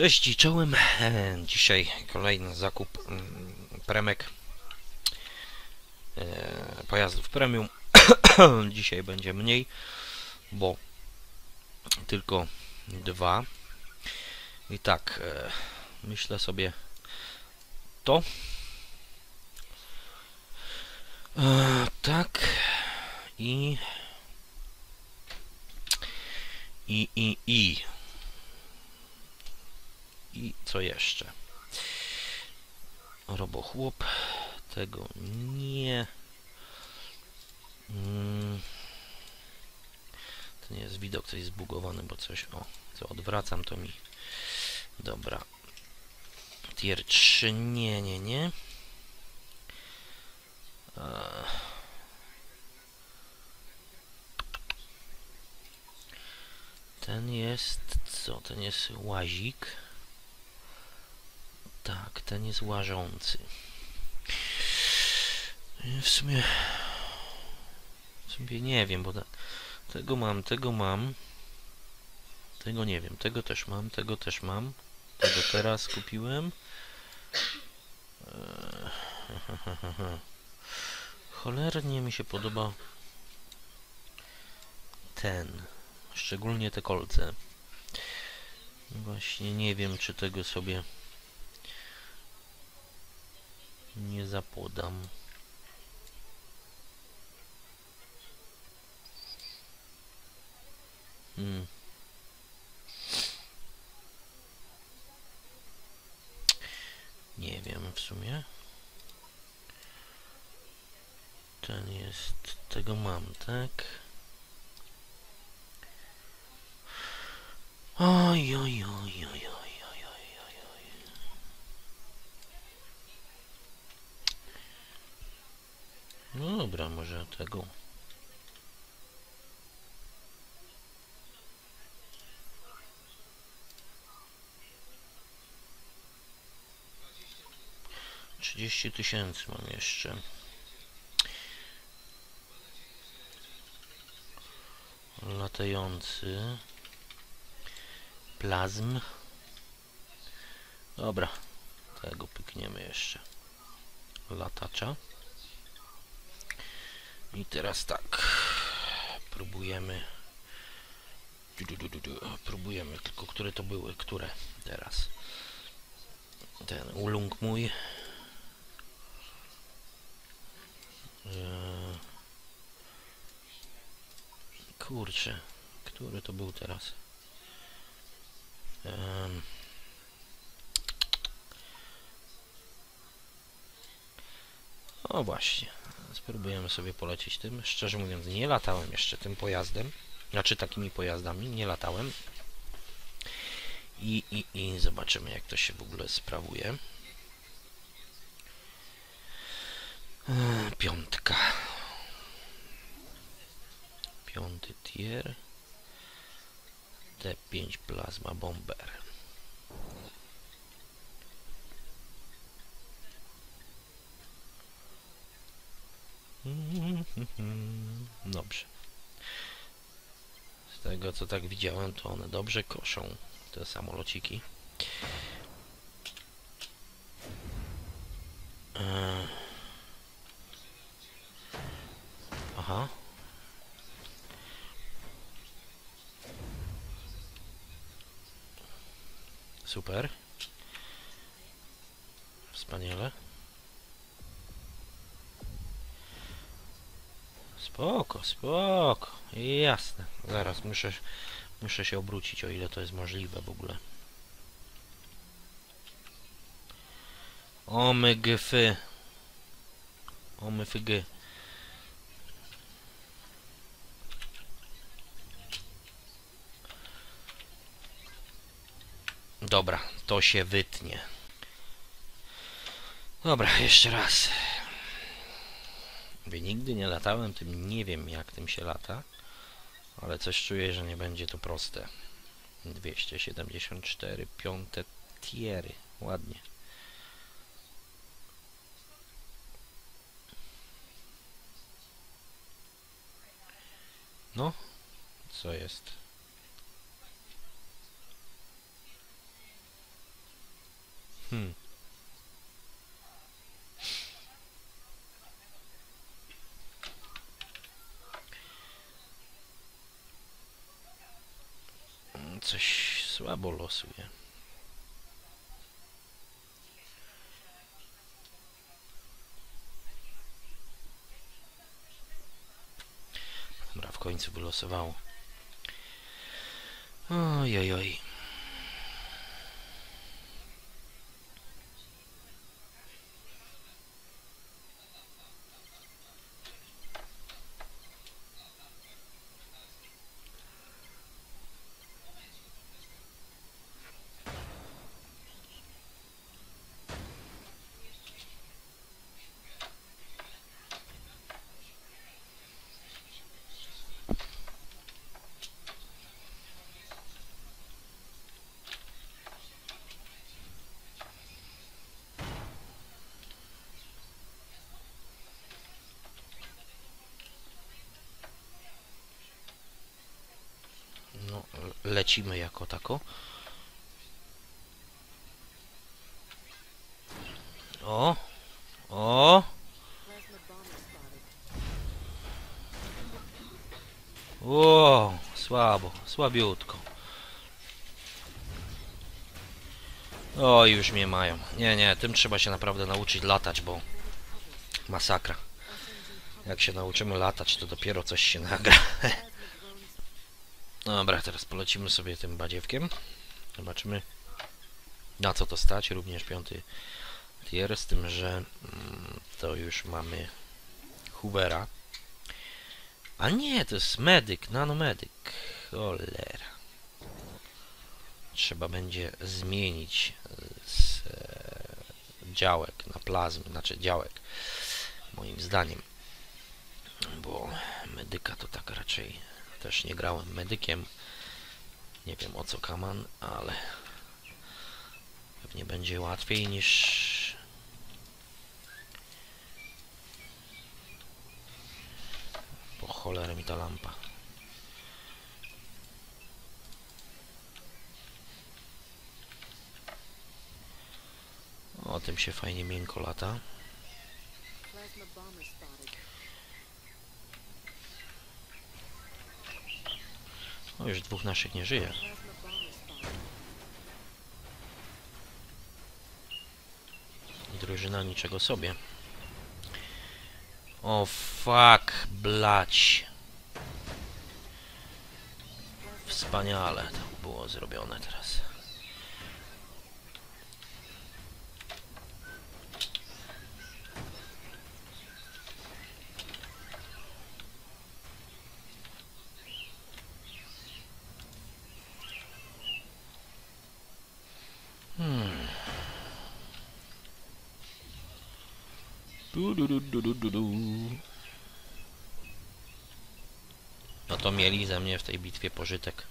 Cześć i czołem. E, Dzisiaj kolejny zakup mm, premek e, pojazdów premium. Dzisiaj będzie mniej, bo tylko dwa. I tak, e, myślę sobie to. Tak. I i i i i co jeszcze? Robochłop. Tego nie. Mm. To nie jest widok, coś zbugowany, bo coś. O, co odwracam, to mi. Dobra. Tier 3. Nie, nie, nie. Eee. Ten jest. Co? Ten jest łazik. Tak, ten jest łażący. W sumie... W sumie nie wiem, bo ta, tego mam, tego mam. Tego nie wiem, tego też mam, tego też mam. Tego teraz kupiłem. Eee, Cholernie mi się podoba ten. Szczególnie te kolce. Właśnie nie wiem, czy tego sobie nie zapodam. Hmm. Nie wiem w sumie. Ten jest, tego mam, tak? Oj, oj, oj, oj, oj, No dobra, może tego. Trzydzieści tysięcy mam jeszcze. Latający. Plazm. Dobra, tego pykniemy jeszcze. Latacza. I teraz tak. Próbujemy. Próbujemy, tylko które to były, które teraz. Ten ulung mój. Eee, Kurczę, który to był teraz? Em. O właśnie, spróbujemy sobie polecieć tym. Szczerze mówiąc, nie latałem jeszcze tym pojazdem. Znaczy takimi pojazdami, nie latałem. I, i, i zobaczymy, jak to się w ogóle sprawuje. E, Piątka. Piąty tier. T5 Plasma Bomber. Dobrze. Z tego co tak widziałem, to one dobrze koszą te samolociki. Eee. Aha. Super. Wspaniale. Spoko, spoko. Jasne. Zaraz muszę, muszę się obrócić, o ile to jest możliwe w ogóle. Omygfy. Omyfygy. Dobra, to się wytnie. Dobra, jeszcze raz. Mówię, nigdy nie latałem tym, nie wiem jak tym się lata, ale coś czuję, że nie będzie to proste. 274, piąte tiery, ładnie. No, co jest? Hmm. Mm, Coś słabo losuje. Dobra, w końcu wylosowało. Oj, oj, oj. No, lecimy jako tako. O! O! O! Słabo, słabiutko. O, już mnie mają. Nie, nie, tym trzeba się naprawdę nauczyć latać, bo masakra. Jak się nauczymy latać, to dopiero coś się nagra. Dobra, teraz polecimy sobie tym badziewkiem. Zobaczymy na co to stać. Również piąty tier, z tym, że mm, to już mamy Hoovera. A nie, to jest medyk, nanomedyk. Cholera. Trzeba będzie zmienić e, z e, działek na plazmy, znaczy działek, moim zdaniem. Bo medyka to tak raczej też nie grałem medykiem. Nie wiem o co kaman, ale pewnie będzie łatwiej niż po cholerę mi ta lampa. O tym się fajnie miękko lata. Plasma bomber spotted. O, już dwóch naszych nie żyje. Drużyna niczego sobie. O fuck, blać. Wspaniale to było zrobione teraz. Du, du, du, du, du, du. No to mieli ze mnie w tej bitwie pożytek.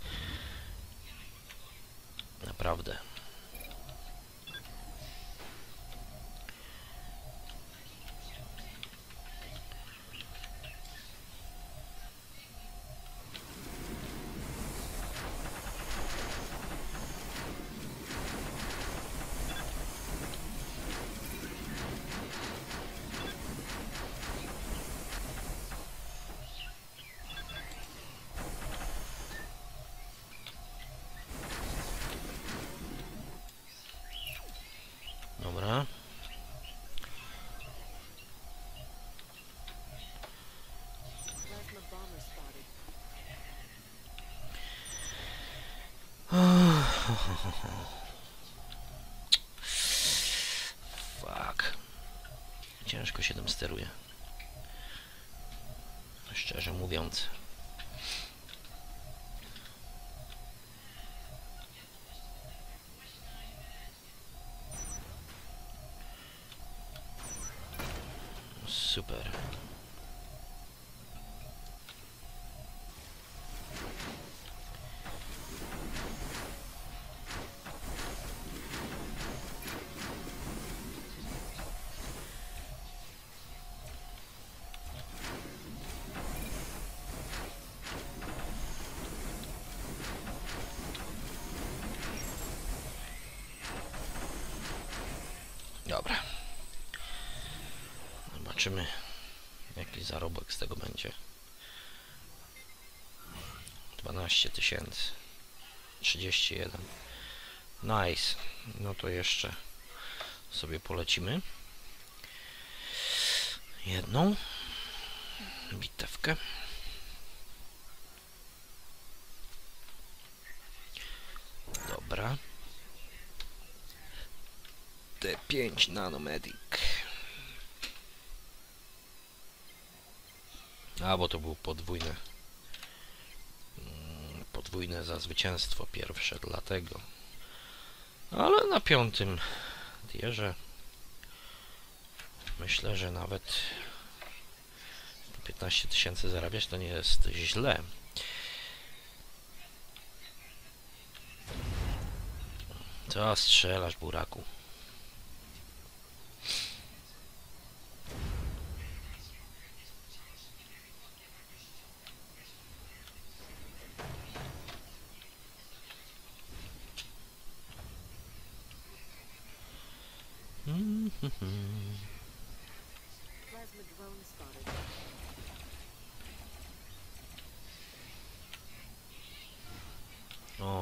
Fuck. Ciężko się tym steruje. Szczerze mówiąc. Super. Dobra. Zobaczymy, jaki zarobek z tego będzie. 12 tysięcy. 31. Nice. No to jeszcze sobie polecimy. Jedną bitewkę. Dobra. T5 Nanomedic. A, bo to było podwójne. mm, Podwójne za zwycięstwo pierwsze, dlatego. Ale na piątym tierze myślę, że nawet 15 tysięcy zarabiać to nie jest źle. Co strzelasz, buraku? Plasma drone spotted.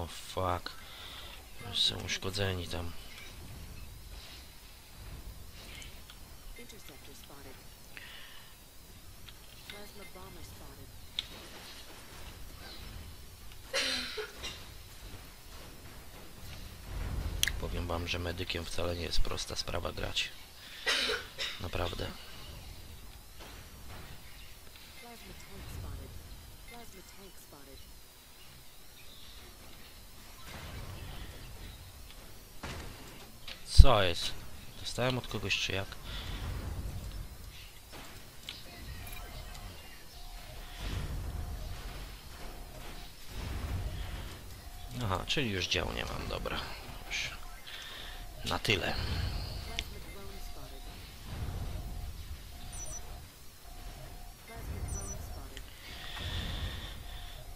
O, fuck. Już są uszkodzeni tam. Powiem wam, że medykiem wcale nie jest prosta sprawa grać. Naprawdę. Plasma tank spotted. Plasma tank spotted. Co jest? Dostałem od kogoś czy jak? Aha, czyli już dział nie mam, dobra. Już na tyle.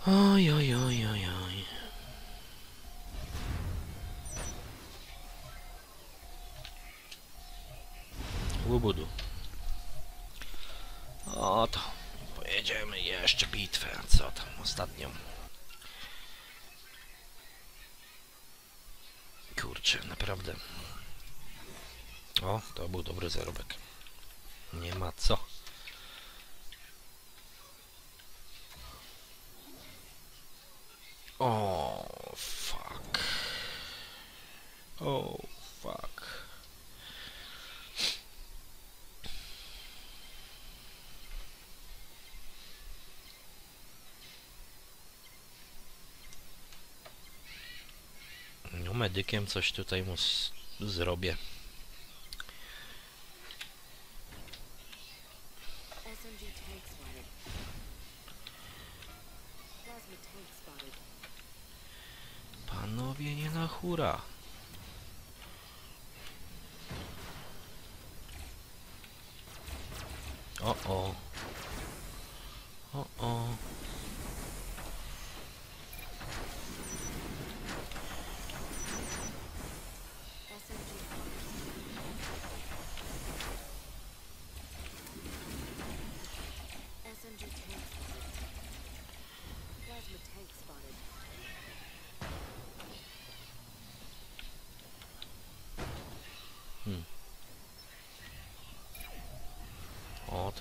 Oj, oj, oj, oj, jeszcze bitwę. Co tam ostatnią? Kurczę, naprawdę. O, to był dobry zarobek. Nie ma co. medykiem coś tutaj mu zrobię. Panowie, nie na hura. O, o.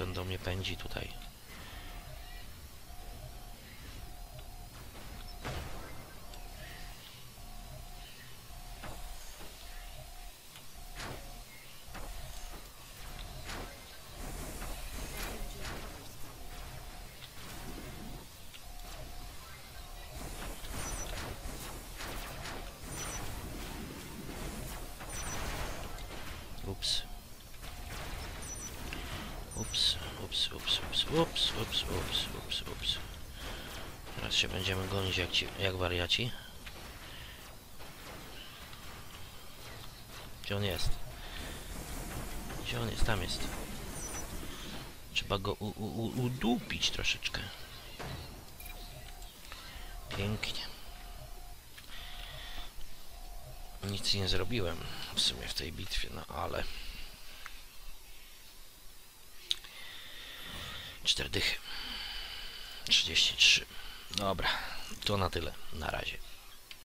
ten do mnie pędzi tutaj. Ups, ups, ups, ups, ups. Teraz się będziemy gonić jak, ci, jak wariaci. Gdzie on jest? Gdzie on jest? Tam jest. Trzeba go u, u, udupić troszeczkę. Pięknie. Nic nie zrobiłem w sumie w tej bitwie, no ale... Cztery dychy. 33. Dobra, to na tyle. Na razie.